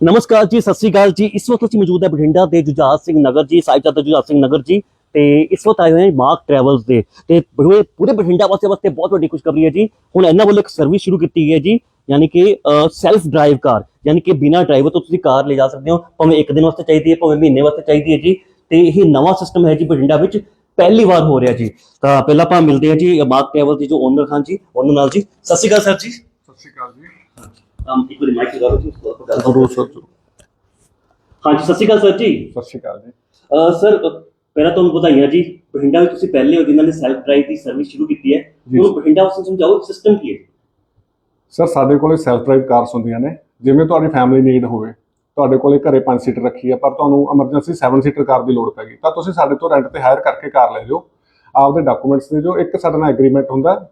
ਨਮਸਕਾਰ ਜੀ, ਸਤਿ ਸ੍ਰੀ ਅਕਾਲ ਜੀ। ਇਸ ਵਕਤ ਅਸੀਂ ਮੌਜੂਦ ਹੈ ਬਠਿੰਡਾ ਦੇ ਜੁਝਾਰ ਸਿੰਘ ਨਗਰ ਜੀ, ਸਾਹਿਬਜ਼ਾਦਾ ਜੁਝਾਰ ਸਿੰਘ ਨਗਰ ਜੀ। ਤੇ ਇਸ ਵਕਤ ਆਏ ਹੋਏ ਹਾਂ ਮਾਰਕ ਟਰੈਵਲਸ ਦੇ। ਤੇ ਪੂਰੇ ਪੂਰੇ ਬਠਿੰਡਾ ਵਾਸਤੇ ਵਾਸਤੇ ਬਹੁਤ ਵੱਡੀ ਖੁਸ਼ਖਬਰੀ ਹੈ ਜੀ। ਹੁਣ ਇਹਨਾਂ ਵੱਲੋਂ ਇੱਕ ਸਰਵਿਸ ਸ਼ੁਰੂ ਕੀਤੀ ਗਈ ਹੈ ਜੀ। ਯਾਨੀ ਕਿ ਸੈਲਫ ਡਰਾਈਵ ਕਾਰ। ਯਾਨੀ ਕਿ ਬਿਨਾ ਡਰਾਈਵਰ ਤੋਂ ਤੁਸੀਂ ਕਾਰ ਲੈ ਜਾ ਸਕਦੇ ਹੋ। ਭਾਵੇਂ ਇੱਕ ਦਿਨ ਵਾਸਤੇ ਚਾਹੀਦੀ ਹੈ, ਭਾਵੇਂ ਮਹੀਨੇ ਵਾਸਤੇ ਚਾਹੀਦੀ ਹੈ ਜੀ। ਤੇ ਇਹ ਨਵਾਂ ਸਿਸਟਮ ਹੈ ਜੀ ਬਠਿੰਡਾ ਵਿੱਚ। ਪਹਿਲੀ ਵਾਰ ਹੋ ਰਿਹਾ ਜੀ। ਤਾਂ ਪਹਿਲਾਂ ਆਪਾਂ ਮਿਲਦੇ ਹਾਂ ਜੀ, ਮਾਰਕ ਟਰੈਵਲ ਦੇ ਜੋ ਓਨਰ ਖਾਨ ਜੀ, ਉਹਨਾਂ ਨਾਲ ਜੀ। ਸਤਿ ਸ੍ਰੀ ਅਕਾਲ ਸਰ ਜੀ। ਸਤਿ ਸ਼੍ਰੀ ਅਕਾਲ ਜੀ। ਇੱਕ ਵਾਰੀ ਮਾਈਕ ਲਗਾਓ ਜੀ ਉਸ ਤੋਂ ਬਾਅਦ ਗੱਲ ਜ਼ਰੂਰ ਸਰ ਜ਼ਰੂਰ। ਹਾਂਜੀ ਸਤਿ ਸ਼੍ਰੀ ਅਕਾਲ ਸਰ ਜੀ ਸਤਿ ਸ਼੍ਰੀ ਅਕਾਲ ਜੀ ਅਹ ਸਰ ਅਹ ਪਹਿਲਾਂ ਤੁਹਾਨੂੰ ਵਧਾਈਆਂ ਜੀ ਬਠਿੰਡਾ ਵਿੱਚ ਤੁਸੀਂ ਪਹਿਲੇ ਹੋ ਜਿਨ੍ਹਾਂ ਨੇ ਸੈਲਫ ਡਰਾਈਵ ਦੀ ਸਰਵਿਸ ਸ਼ੁਰੂ ਕੀਤੀ ਹੈ ਜੀ। ਉਹਨੂੰ ਬਠਿੰਡਾ ਵਾਸੀਆਂ ਨੂੰ ਸਮਝਾਓ ਸਿਸਟਮ ਕੀ ਹੈ ਸਰ ਸਾਡੇ ਕੋਲੇ ਸੈਲਫ ਡਰਾਈਵ ਕਾਰਸ ਹੁੰਦੀਆਂ ਨੇ ਜਿਵੇਂ ਤੁਹਾਡੀ ਫੈਮਿਲੀ ਨੀਡ ਹੋਵੇ ਤੁਹਾਡੇ ਕੋਲੇ ਘਰੇ 5 ਸੀਟਰ ਰੱਖੀ ਹੈ ਪਰ ਤੁਹਾਨੂੰ ਐਮਰਜੈਂਸੀ 7 ਸੀਟਰ ਕਾਰ ਦੀ ਲੋੜ ਪੈ ਗਈ ਤਾਂ ਤੁਸੀਂ ਸਾਡੇ ਤੋਂ ਰੈਂਟ ਤੇ ਹਾਇਰ ਕਰਕੇ ਕਾਰ ਲੈ ਜਾਓ ਆਪਦੇ ਡਾਕੂਮੈਂਟਸ ਦੇ ਜੋ ਇੱਕ ਸਾਡੇ ਨਾਲ ਐਗਰੀਮੈਂਟ ਹੁੰਦਾ ਹੈ,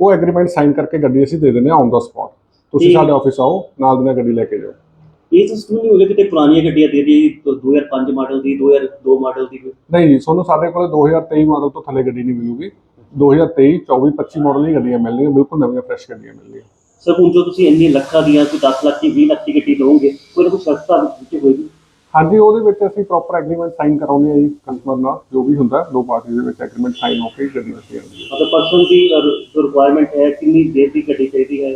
ਉਹ ਐਗਰੀਮੈਂਟ ਸਾਈਨ ਕਰਕੇ ਗੱਡੀ ਅਸੀਂ ਦੇ ਦਿੰਦੇ ਹਾਂ ਔਨ ਦਾ ਸਪੌਟ ਤੁਸੀਂ। ਸਾਡੇ ਆਫਿਸ ਆਓ ਨਾਲ ਦੀ ਨਾਲ ਗੱਡੀ ਲੈ ਕੇ ਜਾਓ। ਇਹ ਸਿਸਟਮ ਨਹੀਂ ਹੋਵੇਗਾ ਕਿਤੇ ਪੁਰਾਣੀਆਂ ਗੱਡੀਆਂ ਦੇ ਦੀ 2005 ਮਾਡਲ ਦੀ 2002 ਮਾਡਲ ਦੀ ਨਹੀਂ ਜੀ ਤੁਹਾਨੂੰ ਸਾਡੇ ਕੋਲੇ 2023 ਮਾਡਲ ਤੋਂ ਥੱਲੇ ਗੱਡੀ ਨਹੀਂ ਮਿਲੂਗੀ। 2023 24 25 ਮਾਡਲ ਦੀ ਗੱਡੀਆਂ ਮਿਲਣਗੀਆਂ ਬਿਲਕੁਲ ਨਵੀਆਂ ਫਰੈਸ਼ ਗੱਡੀਆਂ ਮਿਲਣਗੀਆਂ ਸਰ ਹੁਣ ਜੋ ਤੁਸੀਂ ਇੰਨੇ ਲੱਖਾਂ ਦੀਆਂ ਕੋਈ 10 ਲੱਖ ਦੀ 20 ਲੱਖ ਦੀ ਗੱਡੀ ਲਓਗੇ ਕੋਈ ਨਾ ਕੋਈ ਸ਼ਰਤ ਵਿੱਚ ਹੋਏਗੀ। ਹਾਂਜੀ ਉਹਦੇ ਵਿੱਚ ਅਸੀਂ ਪ੍ਰੋਪਰ ਐਗਰੀਮੈਂਟ ਸਾਈਨ ਕਰਾਉਂਦੇ ਹਾਂ ਜੀ ਕਸਟਮਰ ਨਾਲ ਜੋ ਵੀ ਹੁੰਦਾ ਦੋ ਪਾਰਟੀ ਦੇ ਵਿੱਚ ਐਗਰੀਮੈਂਟ ਸਾਈਨ ਹੋ ਕੇ ਗੱਡੀ ਅਸੀਂ ਆਉਂਦੀ ਹੈ। ਮਤਲਬ ਪਰਸਨ ਦੀ ਰਿਕੁਆਇਰਮੈਂਟ ਹੈ ਕਿੰਨੀ ਦੇਰ ਦੀ ਗੱਡੀ ਚਾਹੀਦੀ ਹੈ?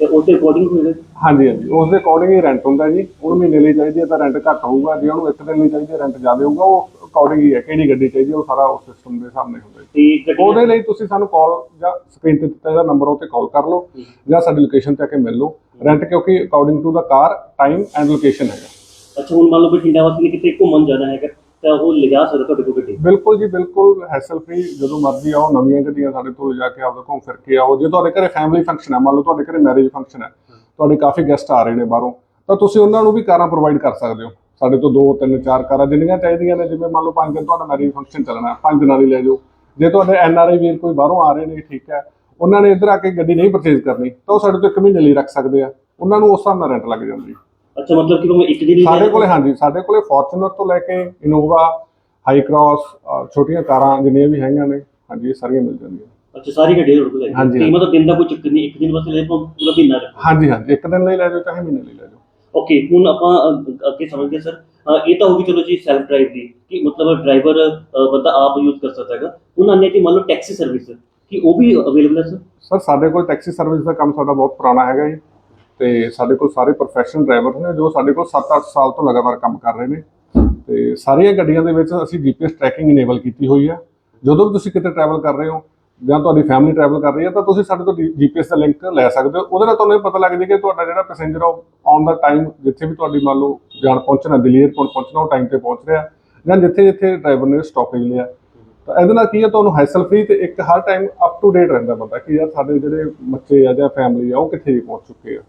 ਤੇ ਉਹਦੇ ਅਕੋਰਡਿੰਗ ਜੀ। ਹਾਂਜੀ ਹਾਂਜੀ। ਉਸ ਦੇ ਅਕੋਰਡਿੰਗ ਹੀ ਰੈਂਟ ਹੁੰਦਾ ਜੀ। ਉਹਨੂੰ ਮਹੀਨੇ ਲਈ ਚਾਹੀਦੀ ਹੈ ਤਾਂ ਰੈਂਟ ਘੱਟ ਹੋਊਗਾ। ਜੇ ਉਹਨੂੰ ਇੱਕ ਦਿਨ ਲਈ ਚਾਹੀਦੀ ਹੈ ਰੈਂਟ ਜ਼ਿਆਦਾ ਹੋਊਗਾ ਉਹ ਅਕੋਰਡਿੰਗ ਹੀ ਹੈ। ਕਿਹੜੀ ਗੱਡੀ ਚਾਹੀਦੀ ਹੈ ਉਹ ਸਾਰਾ ਉਸ ਸਿਸਟਮ ਦੇ ਸਾਹਮਣੇ ਹੁੰਦਾ ਜੀ। ਤੇ ਗੱਡੀ ਉਹਦੇ ਲਈ ਤੁਸੀਂ ਸਾਨੂੰ ਕਾਲ ਜਾਂ ਸਕਰੀਨ ਤੇ ਦਿੱਤਾ ਜਿਹੜਾ ਨੰਬਰ ਉਹ ਤੇ ਕਾਲ ਕਰ ਲਓ ਜਾਂ ਸਾਡੀ ਲੋਕੇਸ਼ਨ ਤੇ ਆ ਕੇ ਮਿਲ ਲਓ। ਰੈਂਟ ਕਿਉਂਕਿ ਅਕੋਰਡਿੰਗ ਟੂ ਦਾ ਕਾਰ ਟਾਈਮ ਐਂਡ ਲੋਕੇਸ਼ਨ ਹੈਗਾ। ਅੱਛਾ ਹੁਣ ਮੰਨ ਲਓ ਬਠਿੰਡਾ ਵਾਸੀ ਨੇ ਕਿਤੇ ਘੁੰਮਣ ਜਾਣਾ ਹੈਗਾ। ਤਾਂ ਉਹ ਲਿਜਾ ਸਕਦਾ ਤੁਹਾਡੇ ਕੋਲ ਗੱਡੀ? ਬਿਲਕੁਲ ਜੀ ਬਿਲਕੁਲ। ਹੈਸਲ ਫ੍ਰੀ ਜਦੋਂ ਮਰਜ਼ੀ ਆਓ ਨਵੀਆਂ ਗੱਡੀਆਂ ਸਾਡੇ ਤੋਂ ਜਾ ਕੇ ਆਪਦਾ ਘੁੰਮ ਫਿਰ ਕੇ ਆਓ। ਜੇ ਤੁਹਾਡੇ ਘਰੇ ਫੈਮਿਲੀ ਫੰਕਸ਼ਨ ਹੈ ਮੰਨ ਲਓ ਤੁਹਾਡੇ ਘਰੇ ਮੈਰਿਜ ਫੰਕਸ਼ਨ ਹੈ ਤੁਹਾਡੇ ਕਾਫੀ ਗੈਸਟ ਆ ਰਹੇ ਨੇ ਬਾਹਰੋਂ ਤਾਂ ਤੁਸੀਂ ਉਹਨਾਂ ਨੂੰ ਵੀ ਕਾਰਾਂ ਪ੍ਰੋਵਾਈਡ ਕਰ ਸਕਦੇ ਹੋ। ਸਾਡੇ ਤੋਂ ਦੋ ਤਿੰਨ ਚਾਰ ਕਾਰਾਂ ਜਿੰਨੀਆਂ ਚਾਹੀਦੀਆਂ ਨੇ ਜਿਵੇਂ ਮੰਨ ਲਓ ਪੰਜ ਦਿਨ ਤੁਹਾਡਾ ਮੈਰਿਜ ਫੰਕਸ਼ਨ ਚੱਲਣਾ ਹੈ, ਪੰਜ ਦਿਨਾਂ ਲਈ ਲੈ ਜਾਓ। ਜੇ ਤੁਹਾਡੇ ਐਨ ਆਰ ਆਈ ਵੀਰ ਕੋਈ ਬਾਹਰੋਂ ਆ ਰਹੇ ਨੇ ਠੀਕ ਹੈ ਉਹਨਾਂ ਨੇ ਇੱਧਰ ਆ ਕੇ ਗੱਡੀ ਨਹੀਂ ਪਰਚੇਜ਼ ਕਰਨੀ ਤਾਂ ਉਹ ਸਾਡੇ ਤੋਂ ਇੱਕ ਮਹੀਨੇ ਲਈ ਰੱਖ ਸਕਦੇ ਆ। ਉਹਨਾਂ ਨੂੰ ਉਸ ਹਿਸਾਬ ਨਾਲ ਰੈਂਟ ਲੱਗ ਜਾਂਦੀ। ਅੱਛਾ ਮਤਲਬ ਕਿ ਭਾਵੇਂ ਇੱਕ ਦਿਨ ਹੀ ਸਾਡੇ ਕੋਲੇ ਹਾਂਜੀ ਸਾਡੇ ਕੋਲੇ ਫੋਰਚੂਨਰ ਤੋਂ ਲੈ ਕੇ ਇਨੋਵਾ ਹਾਈ ਕ੍ਰਾਸ ਛੋਟੀਆਂ ਕਾਰਾਂ ਜਿੰਨੀਆਂ ਵੀ ਹੈਗੀਆਂ ਨੇ ਹਾਂਜੀ ਇਹ ਸਾਰੀਆਂ ਮਿਲ ਜਾਂਦੀਆਂ ਅੱਛਾ ਸਾਰੀ ਗੱਡੀ ਤੁਹਾਡੇ ਕੋਲ ਹੈ ਹਾਂਜੀ, ਹਾਂਜੀ। ਮਤਲਬ ਦਿਨ ਦਾ ਕੋਈ ਚੱਕਰ ਨਹੀਂ ਇੱਕ ਦਿਨ ਵਾਸਤੇ ਲੈ ਪਾਓ ਪੂਰਾ ਮਹੀਨਾ ਰੱਖੋ। ਹਾਂਜੀ ਹਾਂਜੀ ਇੱਕ ਦਿਨ ਲਈ ਲੈ ਜਾਓ ਚਾਹੇ ਮਹੀਨੇ ਲਈ ਲੈ ਜਾਓ। ਓਕੇ ਹੁਣ ਆਪਾਂ ਅ- ਅੱਗੇ ਸਮਝਦੇ ਸਰ। ਅ, ਇਹ ਤਾਂ ਹੋ ਗਈ ਚਲੋ ਜੀ ਸੈਲਫ ਡਰਾਈਵ ਦੀ ਕਿ ਮਤਲਬ ਡਰਾਈਵਰ ਬੰਦਾ ਆਪ ਯੂਜ਼ ਕਰ ਸਕਦਾ ਹੈਗਾ। ਹੁਣ ਆਨੇ ਕਿ ਮੰਨ ਲਓ ਟੈਕਸੀ ਸਰਵਿਸ ਕਿ ਉਹ ਵੀ ਅਵੇਲੇਬਲ ਹੈ ਸਰ? ਸਰ ਸਾਡੇ ਕੋਲ ਟੈਕਸੀ ਸਰਵਿਸ ਦਾ ਕੰਮ ਸਾਡਾ ਬਹੁਤ ਪੁਰਾਣਾ ਹੈਗਾ ਜੀ। ਤੇ ਸਾਡੇ ਕੋਲ ਸਾਰੇ ਪ੍ਰੋਫੈਸ਼ਨਲ ਡਰਾਈਵਰ ਨੇ ਜੋ ਸਾਡੇ ਕੋਲ 7-8 ਸਾਲ ਤੋਂ ਲਗਾਤਾਰ ਕੰਮ ਕਰ ਰਹੇ ਨੇ। ਤੇ ਸਾਰੀਆਂ ਗੱਡੀਆਂ ਦੇ ਵਿੱਚ ਅਸੀਂ ਜੀਪੀਐਸ ਟਰੈਕਿੰਗ ਇਨੇਬਲ ਕੀਤੀ ਹੋਈ ਹੈ ਜਦੋਂ ਵੀ ਤੁਸੀਂ ਕਿਤੇ ਟਰੈਵਲ ਕਰ ਰਹੇ ਹੋ ਜਾਂ ਤੁਹਾਡੀ ਫੈਮਿਲੀ ਟਰੈਵਲ ਕਰ ਰਹੀ ਹੈ ਤਾਂ ਤੁਸੀਂ ਸਾਡੇ ਤੋਂ ਜੀਪੀਐਸ ਦਾ ਲਿੰਕ ਲੈ ਸਕਦੇ ਹੋ। ਉਹਦੇ ਨਾਲ ਤੁਹਾਨੂੰ ਇਹ ਪਤਾ ਲੱਗ ਜਾਏਗਾ ਕਿ ਤੁਹਾਡਾ ਜਿਹੜਾ ਪੈਸੇਂਜਰ ਔਨ ਦਾ ਟਾਈਮ ਜਿੱਥੇ ਵੀ ਤੁਹਾਡੀ ਮੰਨ ਲਓ ਜਾਣ ਪਹੁੰਚਣਾ, ਦਿੱਲੀ 에ਅਰਪੋਰਟ ਪਹੁੰਚਣਾ, ਉਹ ਟਾਈਮ ਤੇ ਪਹੁੰਚ ਰਿਹਾ ਜਾਂ ਜਿੱਥੇ ਜਿੱਥੇ ਡਰਾਈਵਰ ਨੇ ਸਟਾਪੇਜ ਲਿਆ। ਤਾਂ ਇਹਦੇ ਨਾਲ ਕੀ ਹੈ ਤੁਹਾਨੂੰ ਹੈਸਲ ਫ੍ਰੀ ਤੇ ਇੱਕ ਹਰ ਟਾਈਮ ਅਪ ਟੂ ਡੇਟ ਰਹਿੰਦਾ ਬੰਦਾ ਕਿ ਯਾਰ ਸਾਡੇ ਜਿਹੜੇ ਬੱਚੇ ਆ ਜਾਂ ਫੈਮਿਲੀ ਆ, ਉਹ ਕਿੱਥੇ ਜੀ ਪਹੁੰਚ ਚੁੱਕੇ ਆ।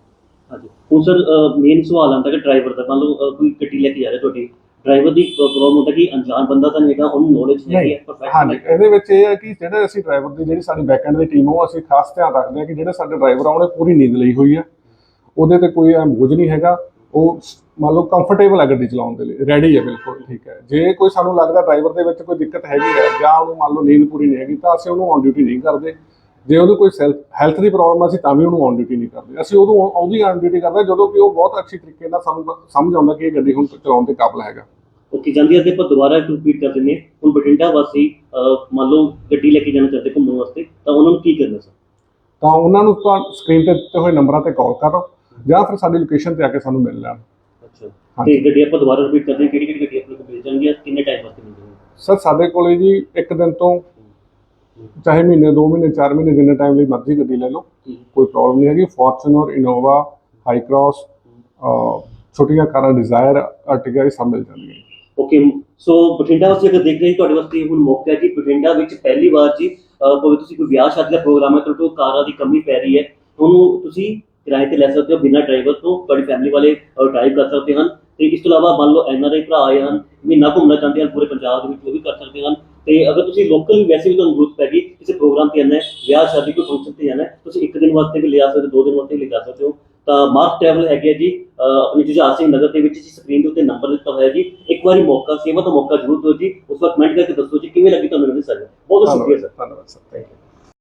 ਹਾਂਜੀ। ਹੁਣ ਸਰ ਮੇਨ ਸਵਾਲ ਆਉਂਦਾ ਕਿ ਡਰਾਈਵਰ ਦਾ ਮੰਨ ਲਓ ਕੋਈ ਗੱਡੀ ਲੈ ਕੇ ਜਾ ਰਿਹਾ ਤੁਹਾਡੀ ਡਰਾਈਵਰ ਦੀ ਪ੍ਰੋਬਲਮ ਹੁੰਦਾ ਕਿ ਅਣਜਾਣ ਬੰਦਾ ਤਾਂ ਨਹੀਂ ਹੈਗਾ ਉਹਨੂੰ ਨੌਲੇਜ ਨਹੀਂ ਹੈ ਹਾਂਜੀ ਇਹਦੇ ਵਿੱਚ ਇਹ ਹੈ ਕਿ ਜਿਹੜੇ ਅਸੀਂ ਡਰਾਈਵਰ ਦੀ ਜਿਹੜੀ ਸਾਡੀ ਬੈਕਐਂਡ ਦੀ ਟੀਮ ਉਹ ਅਸੀਂ ਖਾਸ ਧਿਆਨ ਰੱਖਦੇ ਹਾਂ ਕਿ ਜਿਹੜੇ ਸਾਡੇ ਡਰਾਈਵਰ ਆ ਉਹਨੇ ਪੂਰੀ ਨੀਂਦ ਲਈ ਹੋਈ ਹੈ ਉਹਦੇ ਤੇ ਕੋਈ ਐ ਬੋਝ ਨਹੀਂ ਹੈਗਾ। ਉਹ ਸ- ਮੰਨ ਲਓ ਕੰਫਰਟੇਬਲ ਹੈ ਗੱਡੀ ਚਲਾਉਣ ਦੇ ਲਈ ਰੈਡੀ ਹੈ ਬਿਲਕੁਲ ਠੀਕ ਹੈ। ਜੇ ਕੋਈ ਸਾਨੂੰ ਲੱਗਦਾ ਡਰਾਈਵਰ ਦੇ ਵਿੱਚ ਕੋਈ ਦਿੱਕਤ ਹੈਗੀ ਹੈ ਜਾਂ ਉਹਨੂੰ ਮੰਨ ਲਓ ਨੀਂਦ ਪੂਰੀ ਨਹੀਂ ਹੈਗੀ ਤਾਂ ਅਸੀਂ ਉਹਨੂੰ ਔਨ ਡਿਊਟੀ ਨਹੀਂ ਕਰਦੇ। ਜੇ ਉਹਨੂੰ ਕੋਈ ਹੈਲਥ ਦੀ ਪ੍ਰੋਬਲਮ ਅਸੀਂ ਤਾਂ ਵੀ ਉਹਨੂੰ ਔਨ ਡਿਊਟੀ ਨਹੀਂ ਕਰਦੇ। ਅਸੀਂ ਉਦੋਂ ਉਹਦੀ ਔਨ ਡਿਊਟੀ ਕਰਦੇ ਹਾਂ ਜਦੋਂ ਕਿ ਉਹ ਬਹੁਤ ਅੱਛੀ ਤਰੀਕੇ ਨਾਲ ਸਾਨੂੰ ਸਮਝ ਆਉਂਦਾ ਕਿ ਇਹ ਗੱਡੀ ਹੁਣ ਚਲਾਉਣ ਦੇ ਕਾਬਲ ਹੈਗਾ। ਓਕੇ ਜਾਂਦੀ ਜਾਂਦੀ ਆਪਾਂ ਦੁਬਾਰਾ ਇੱਕ ਰਿਪੀਟ ਕਰ ਦਿੰਦੇ ਹਾਂ। ਹੁਣ ਬਠਿੰਡਾ ਵਾਸੀ ਮੰਨ ਲਓ ਗੱਡੀ ਲੈ ਕੇ ਜਾਣਾ ਚਾਹਤੇ ਘੁੰਮਣ ਵਾਸਤੇ ਤਾਂ ਉਹਨਾਂ ਨੂੰ ਕੀ ਕਰਨਾ ਸਰ ਤਾਂ ਉਹਨਾਂ ਨੂੰ ਤਾਂ ਸਕਰੀਨ ਤੇ ਦਿੱਤੇ ਹੋਏ ਨੰਬਰਾਂ ਤੇ ਕਾਲ ਕਰੋ ਜਾਂ ਫਿਰ ਸਾਡੀ ਲੋਕੇਸ਼ਨ ਤੇ ਆ ਕੇ ਸਾਨੂੰ ਮਿਲ ਲੈਣ। ਅੱਛਾ। ਤੇ ਗੱਡੀ ਆਪਾਂ ਦੁਬਾਰਾ ਰਿਪੀਟ ਕਰਦੇ ਹਾਂ ਕਿਹੜੀ ਕਿਹੜੀ ਗੱਡੀ ਆਪਣੇ ਕੋਲ ਮਿਲ ਜਾਣਗੀਆਂ ਕਿੰਨੇ ਟਾਈਮ ਵਾਸਤੇ ਮਿਲ ਜਾਣਗੀਆਂ? ਸਰ ਸਾਡੇ ਕੋਲੇ ਜੀ ਇੱਕ ਦਿਨ ਤੋਂ ਚਾਹੇ ਮਹੀਨੇ ਦੋ ਮਹੀਨੇ ਚਾਰ ਮਹੀਨੇ ਜਿੰਨੇ ਟਾਈਮ ਲਈ ਮਰਜ਼ੀ ਗੱਡੀ ਲੈ ਲਓ। ਕੋਈ ਪ੍ਰੋਬਲਮ ਨਹੀਂ ਹੈਗੀ। ਫੋਰਚੂਨਰ ਇਨੋਵਾ ਹਾਈ ਕ੍ਰਾਸ ਛੋਟੀਆਂ ਕਾਰਾਂ ਡਿਜ਼ਾਇਰ ਅਰਟਿਗਾ ਇਹ ਸਭ ਮਿਲ ਜਾਣਗੀਆਂ। ਓਕੇ ਸੋ ਬਠਿੰਡਾ ਵਾਸਤੇ ਅਗਰ ਦੇਖ ਰਹੇ ਤੁਹਾਡੇ ਵਾਸਤੇ ਹੁਣ ਮੌਕਾ ਹੈ ਕਿ ਬਠਿੰਡਾ ਵਿੱਚ ਪਹਿਲੀ ਵਾਰ ਜੀ ਭਾਵੇਂ ਤੁਸੀਂ ਕੋਈ ਵਿਆਹ ਸ਼ਾਦੀ ਦਾ ਪ੍ਰੋਗਰਾਮ ਹੈ ਤੁਹਾਡੇ ਕੋਲ ਕਾਰਾਂ ਦੀ ਕਮੀ ਪੈ ਰਹੀ ਹੈ। ਉਹਨੂੰ ਤੁਸੀਂ ਕਿਰਾਏ ਤੇ ਲੈ ਸਕਦੇ ਹੋ ਬਿਨਾਂ ਡਰਾਈਵਰ ਤੋਂ ਤੁਹਾਡੀ ਫੈਮਿਲੀ ਵਾਲੇ ਡਰਾਈਵ ਕਰ ਸਕਦੇ ਹਨ। ਤੇ ਇਸ ਤੋਂ ਇਲਾਵਾ ਮੰਨ ਲਓ ਐਨਆਰਆਈ ਭਰਾ ਆਏ ਹਨ ਮਹੀਨਾ ਘੁੰਮਣਾ ਚਾਹੁੰਦੇ ਹਨ ਪੂਰੇ ਪੰਜਾਬ ਦੇ ਵਿੱਚ ਉਹ ਵੀ ਕਰ ਸਕਦੇ ਹਨ। ਤੇ ਅਗਰ ਤੁਸੀਂ ਲੋਕਲ ਵੈਸੇ ਵੀ ਤੁਹਾਨੂੰ ਜ਼ਰੂਰਤ ਪੈ ਗਈ ਕਿਸੇ ਪ੍ਰੋਗਰਾਮ ਤੇ ਜਾਣਾ ਹੈ ਵਿਆਹ ਸ਼ਾਦੀ ਕੋਈ ਫੰਕਸ਼ਨ ਤੇ ਜਾਣਾ ਹੈ ਤੁਸੀਂ ਇੱਕ ਦਿਨ ਵਾਸਤੇ ਵੀ ਲਿਆ ਸਕਦੇ ਹੋ, ਦੋ ਦਿਨ ਵਾਸਤੇ ਵੀ ਲਿਜਾ ਸਕਦੇ ਹੋ। ਤਾਂ ਮਾਰਕ ਟਰੈਵਲ ਹੈਗੇ ਜੀ ਆਪਣੀ ਜੁਝਾਰ ਸਿੰਘ ਨਗਰ ਦੇ ਵਿੱਚ ਜੀ ਸਕਰੀਨ ਦੇ ਉੱਤੇ ਨੰਬਰ ਦਿੱਤਾ ਹੋਇਆ ਜੀ। ਇੱਕ ਵਾਰੀ ਮੌਕਾ ਸੇਵਾ ਦਾ ਮੌਕਾ ਜ਼ਰੂਰ ਦਿਓ ਜੀ। ਉਸ ਵਕਤ ਕਮੈਂਟ ਕਰਕੇ ਦੱਸੋ ਜੀ ਕਿਵੇਂ ਲੱਗੀ ਤੁਹਾਨੂੰ ਮੇਰੀ ਸਰਵਿਸ ਬਹੁਤ ਬਹੁਤ ਸ਼ੁਕਰੀਆ ਸਰ ਧੰਨਵਾਦ ਸਰ ਥੈਂਕ ਯੂ